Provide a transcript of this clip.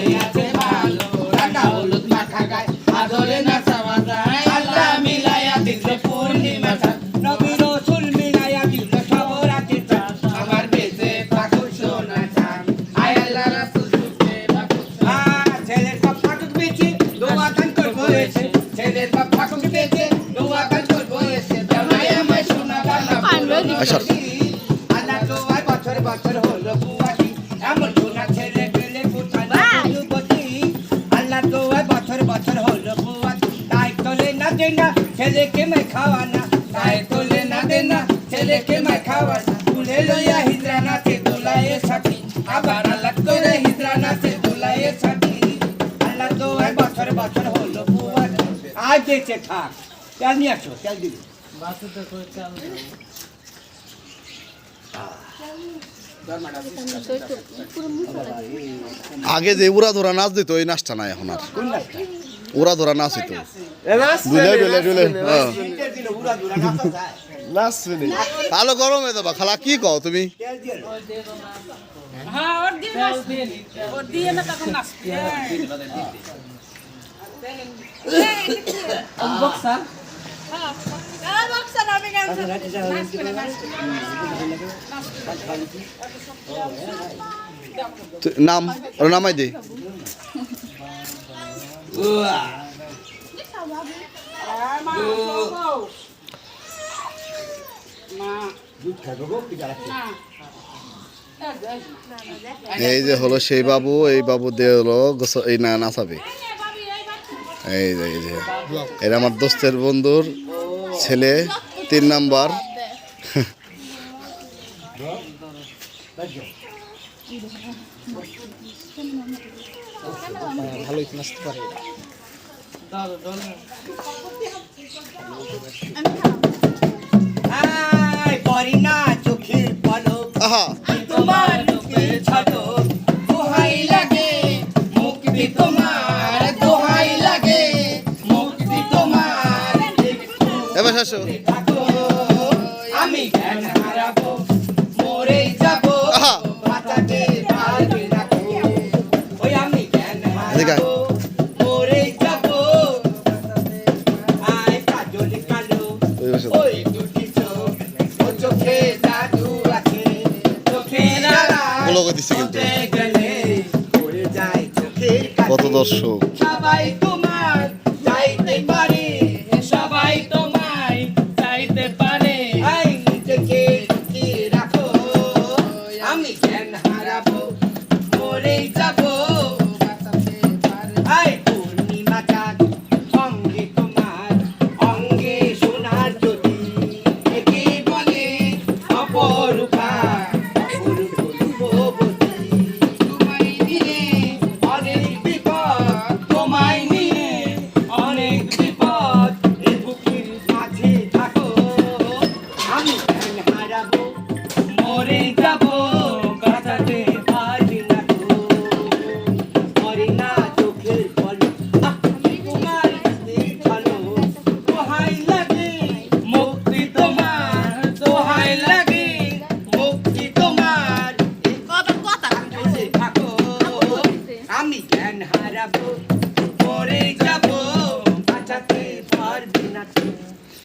বেঁচে আছে ভালো রান্না হলুদ মাখা গায় আদরে নাচা বাজায় আল্লাহ মিলাইয়া দিছে পূর্ণিমা চাঁদ। নবী রসুল মিলাইয়া দিল খবর চাঁদ। আমার বেঁচে থাকুক সোনা চাঁদ। আয় আল্লাহ রাসূল সুখে থাকুক সোনা চাঁদ। ছেলের বাপ থাকুক বেঁচে দোয়া গান করব এসে। ছেলের বাপ থাকুক বেঁচে দোয়া গান করব এসে। জামাই আমায় সোনা বাংলা আচ্ছা। ছেলেকে মাই খাওয়া না তাই তোলে না দে না ছেলেকে মাই খাওয়া না তুলে লইয়া হিজরা নাচে দোলায়ে সাথী আবার আল্লাহ করে হিজরা নাচে দোলায়ে সাথী আল্লাহ তো আর বছর বছর হলো বুয়াটি আজ দেখছে থাক। তেল নিয়ে আসো তেল দিবি। আগে যে উড়া ধরা নাচ দিত ওই নাচটা নাই এখন আর। উড়া ধরা নাচছে দুলে দুলে দুলে হ্যাঁ। নি আলো গরম হয়ে যাবা খালা কি কও তুমি? হ্যাঁ ওর ওর না না তো- নাম ওর নামাই দে। এই যে হলো সেই বাবু, এই বাবু দিয়ে হলো এই না নাচাবে এই যে এই যে। আমার দোস্তের বন্ধুর ছেলে, তিন নাম্বার। আয় পরি না চোখের পলক। তোমার মুখে ঝলক দোহাই লাগে। মুক্তি তোমার দোহাই লাগে। মুক্তি তোমার এবার শাসো গোলক দিচ্ছে কিন্তু। কত দর্শক সবাই তোমার যাইতে পারে আমি জ্ঞান হারাবো পরে যাব বাঁচাতে পারবি না তুমি